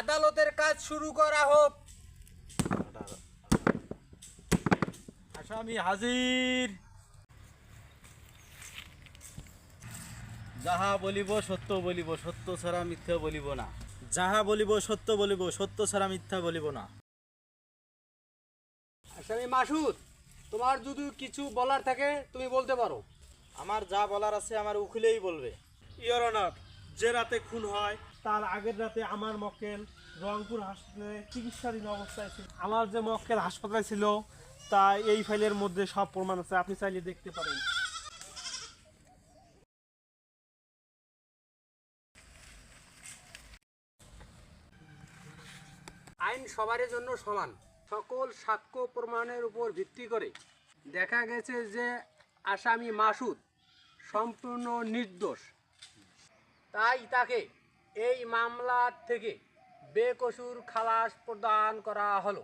আদালতের কাজ শুরু করা হোক। আসামি হাজির। যাহা বলিব সত্য বলিব সত্য ছাড়া মিথ্যা বলিব না। যাহা বলিব সত্য বলিব সত্য ছাড়া মিথ্যা বলিব না। আসামি মাসুদ তোমার যদি কিছু বলার থাকে তুমি বলতে পারো। আমার যা বলার আছে আমার উকিলেই বলবে। ইয়র অনার যে রাতে খুন হয়, তার আগের রাতে আমার মক্কেল রংপুর হাসপাতালে চিকিৎসাধীন অবস্থায় ছিল। আমার যে মক্কেল হাসপাতালে ছিল, তা এই ফাইলের মধ্যে সব প্রমাণ আছে, আপনি চাইলে দেখতে পারেন। আইন সবার জন্য সমান। সকল সাক্ষ্য প্রমাণের উপর ভিত্তি করে দেখা গেছে যে আসামি মাসুদ সম্পূর্ণ নির্দোষ। তাই তাকে এই মামলার থেকে বেকসুর খালাস প্রদান করা হলো।